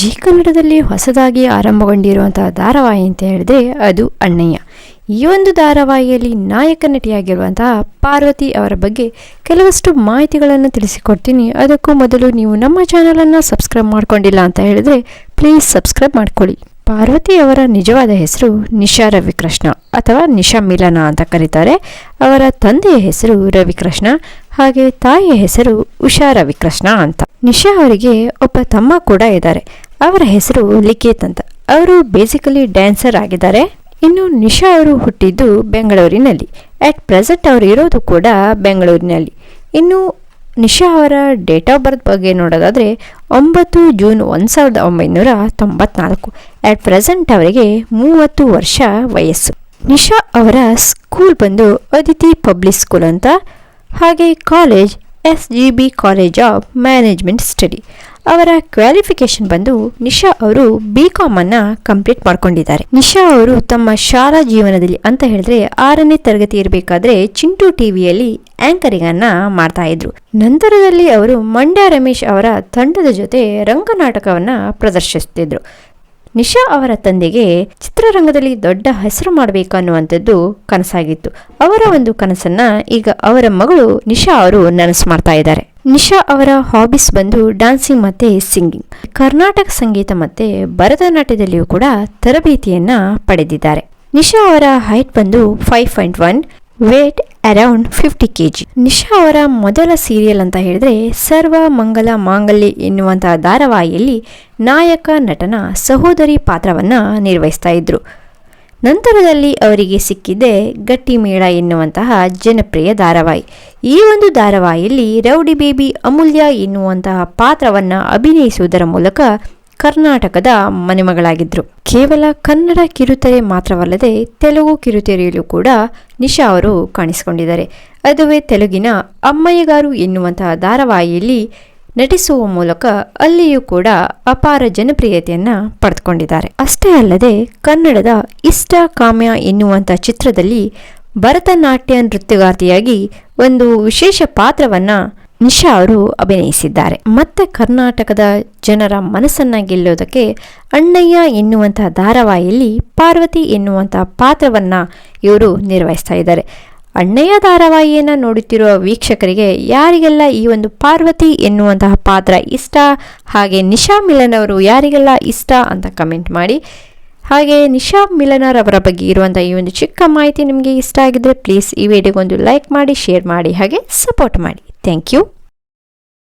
G ಕನ್ನಡದಲ್ಲಿ ಹೊಸದಾಗಿ ಆರಂಭಗೊಂಡಿರುವಂತಹ ಧಾರಾವಾಹಿ ಅಂತ ಹೇಳಿದ್ರೆ ಅದು ಅಣ್ಣಯ್ಯ. ಈ ಒಂದು ಧಾರಾವಾಹಿಯಲ್ಲಿ ನಾಯಕ ನಟಿಯಾಗಿರುವಂತಹ ಪಾರ್ವತಿ ಅವರ ಬಗ್ಗೆ ಕೆಲವಷ್ಟು ಮಾಹಿತಿಗಳನ್ನು ತಿಳಿಸಿಕೊಡ್ತೀನಿ. ಅದಕ್ಕೂ ಮೊದಲು ನೀವು ನಮ್ಮ ಚಾನಲನ್ನು ಸಬ್ಸ್ಕ್ರೈಬ್ ಮಾಡ್ಕೊಂಡಿಲ್ಲ ಅಂತ ಹೇಳಿದ್ರೆ ಪ್ಲೀಸ್ ಸಬ್ಸ್ಕ್ರೈಬ್ ಮಾಡ್ಕೊಳ್ಳಿ. ಪಾರ್ವತಿ ಅವರ ನಿಜವಾದ ಹೆಸರು ನಿಶಾ ರವಿಕೃಷ್ಣ ಅಥವಾ ನಿಶಾ ಮಿಲನ ಅಂತ ಕರೀತಾರೆ. ಅವರ ತಂದೆಯ ಹೆಸರು ರವಿಕೃಷ್ಣ, ಹಾಗೆ ತಾಯಿಯ ಹೆಸರು ಉಷಾ ರವಿಕೃಷ್ಣ ಅಂತ. ನಿಶಾ ಅವರಿಗೆ ಒಬ್ಬ ತಮ್ಮ ಕೂಡ ಇದ್ದಾರೆ. ಅವರ ಹೆಸರು ಲಿಖಿತ್ ಅಂತ. ಅವರು ಬೇಸಿಕಲಿ ಡ್ಯಾನ್ಸರ್ ಆಗಿದ್ದಾರೆ. ಇನ್ನು ನಿಶಾ ಅವರು ಹುಟ್ಟಿದ್ದು ಬೆಂಗಳೂರಿನಲ್ಲಿ. ಅಟ್ ಪ್ರೆಸೆಂಟ್ ಅವರು ಇರೋದು ಕೂಡ ಬೆಂಗಳೂರಿನಲ್ಲಿ. ಇನ್ನು ನಿಶಾ ಅವರ ಡೇಟ್ ಆಫ್ ಬರ್ತ್ ಬಗ್ಗೆ ನೋಡೋದಾದರೆ ಒಂಬತ್ತು ಜೂನ್ ಒಂದು ಸಾವಿರದ ಒಂಬೈನೂರ ತೊಂಬತ್ನಾಲ್ಕು. ಅಟ್ ಪ್ರೆಸೆಂಟ್ ಅವರಿಗೆ ಮೂವತ್ತು ವರ್ಷ ವಯಸ್ಸು. ನಿಶಾ ಅವರ ಸ್ಕೂಲ್ ಬಂದು ಅದಿತಿ ಪಬ್ಲಿಕ್ ಸ್ಕೂಲ್ ಅಂತ, ಹಾಗೆ college S G B college of management study ಅವರ ಕ್ವಾಲಿಫಿಕೇಶನ್ ಬಂದು ನಿಶಾ ಅವರು ಬಿ ಕಾಮ್ ಅನ್ನ ಕಂಪ್ಲೀಟ್ ಮಾಡ್ಕೊಂಡಿದ್ದಾರೆ. ನಿಶಾ ಅವರು ತಮ್ಮ ಶಾಲಾ ಜೀವನದಲ್ಲಿ ಅಂತ ಹೇಳಿದ್ರೆ ಆರನೇ ತರಗತಿ ಇರಬೇಕಾದ್ರೆ ಚಿಂಟು ಟಿವಿಯಲ್ಲಿ ಆಂಕರಿಂಗ್ ಅನ್ನ ಮಾಡ್ತಾ ಇದ್ರು. ನಂತರದಲ್ಲಿ ಅವರು ಮಂಡ್ಯ ರಮೇಶ್ ಅವರ ತಂಡದ ಜೊತೆ ರಂಗನಾಟಕವನ್ನ ಪ್ರದರ್ಶಿಸುತ್ತಿದ್ರು ನಿಶಾ ಅವರ ತಂದೆಗೆ ಚಿತ್ರರಂಗದಲ್ಲಿ ದೊಡ್ಡ ಹೆಸರು ಮಾಡಬೇಕು ಅನ್ನುವಂಥದ್ದು ಕನಸಾಗಿತ್ತು. ಅವರ ಒಂದು ಕನಸನ್ನ ಈಗ ಅವರ ಮಗಳು ನಿಶಾ ಅವರು ನನಸು ಮಾಡ್ತಾ ಇದ್ದಾರೆ. ನಿಶಾ ಅವರ ಹಾಬೀಸ್ ಬಂದು ಡಾನ್ಸಿಂಗ್ ಮತ್ತೆ ಸಿಂಗಿಂಗ್ ಕರ್ನಾಟಕ ಸಂಗೀತ ಮತ್ತೆ ಭರತನಾಟ್ಯದಲ್ಲಿಯೂ ಕೂಡ ತರಬೇತಿಯನ್ನು ಪಡೆದಿದ್ದಾರೆ. ನಿಶಾ ಅವರ ಹೈಟ್ ಬಂದು five point one weight around fifty K G Nisha ಅವರ ಮೊದಲ ಸೀರಿಯಲ್ ಅಂತ ಹೇಳಿದ್ರೆ ಸರ್ವ ಮಂಗಲ ಮಾಂಗಲ್ಯ ಎನ್ನುವಂತಹ ಧಾರಾವಾಹಿಯಲ್ಲಿ ನಾಯಕ ನಟನ ಸಹೋದರಿ ಪಾತ್ರವನ್ನು ನಿರ್ವಹಿಸ್ತಾ ಇದ್ರು. ನಂತರದಲ್ಲಿ ಅವರಿಗೆ ಸಿಕ್ಕಿದೆ ಗಟ್ಟಿ ಮೇಳ ಎನ್ನುವಂತಹ ಜನಪ್ರಿಯ ಧಾರಾವಾಹಿ. ಈ ಒಂದು ಧಾರಾವಾಹಿಯಲ್ಲಿ ರೌಡಿ ಬೇಬಿ ಅಮೂಲ್ಯ ಎನ್ನುವಂತಹ ಪಾತ್ರವನ್ನು ಅಭಿನಯಿಸುವುದರ ಮೂಲಕ ಕರ್ನಾಟಕದ ಮನೆಮಗಳಾಗಿದ್ದರು ಕೇವಲ ಕನ್ನಡ ಕಿರುತೆರೆ ಮಾತ್ರವಲ್ಲದೆ ತೆಲುಗು ಕಿರುತೆರೆಯಲ್ಲೂ ಕೂಡ ನಿಶಾ ಅವರು ಕಾಣಿಸಿಕೊಂಡಿದ್ದಾರೆ. ಅದುವೇ ತೆಲುಗಿನ ಅಮ್ಮಯ್ಯಗಾರು ಎನ್ನುವಂತಹ ಧಾರಾವಾಹಿಯಲ್ಲಿ ನಟಿಸುವ ಮೂಲಕ ಅಲ್ಲಿಯೂ ಕೂಡ ಅಪಾರ ಜನಪ್ರಿಯತೆಯನ್ನು ಪಡೆದುಕೊಂಡಿದ್ದಾರೆ. ಅಷ್ಟೇ ಅಲ್ಲದೆ ಕನ್ನಡದ ಇಷ್ಟ ಕಾಮ್ಯ ಎನ್ನುವಂಥ ಚಿತ್ರದಲ್ಲಿ ಭರತನಾಟ್ಯ ನೃತ್ಯಗಾರ್ತಿಯಾಗಿ ಒಂದು ವಿಶೇಷ ಪಾತ್ರವನ್ನು ನಿಶಾ ಅವರು ಅಭಿನಯಿಸಿದ್ದಾರೆ. ಮತ್ತೆ ಕರ್ನಾಟಕದ ಜನರ ಮನಸ್ಸನ್ನ ಗೆಲ್ಲೋದಕ್ಕೆ ಅಣ್ಣಯ್ಯ ಎನ್ನುವಂತಹ ಧಾರಾವಾಹಿಯಲ್ಲಿ ಪಾರ್ವತಿ ಎನ್ನುವಂತಹ ಪಾತ್ರವನ್ನ ಇವರು ನಿರ್ವಹಿಸ್ತಾ ಇದ್ದಾರೆ. ಅಣ್ಣಯ್ಯ ಧಾರಾವಾಹಿಯನ್ನು ನೋಡುತ್ತಿರುವ ವೀಕ್ಷಕರಿಗೆ ಯಾರಿಗೆಲ್ಲ ಈ ಒಂದು ಪಾರ್ವತಿ ಎನ್ನುವಂತಹ ಪಾತ್ರ ಇಷ್ಟ, ಹಾಗೆ ನಿಶಾ ಮಿಲನ್ ಅವರು ಯಾರಿಗೆಲ್ಲ ಇಷ್ಟ ಅಂತ ಕಮೆಂಟ್ ಮಾಡಿ. ಹಾಗೆ ನಿಶಾ ಮಿಲನರ್ ಅವರ ಬಗ್ಗೆ ಇರುವಂಥ ಈ ಒಂದು ಚಿಕ್ಕ ಮಾಹಿತಿ ನಿಮಗೆ ಇಷ್ಟ ಆಗಿದ್ದರೆ ಪ್ಲೀಸ್ ಈ ವಿಡಿಯೋಗೊಂದು ಲೈಕ್ ಮಾಡಿ ಶೇರ್ ಮಾಡಿ, ಹಾಗೆ ಸಪೋರ್ಟ್ ಮಾಡಿ. Thank you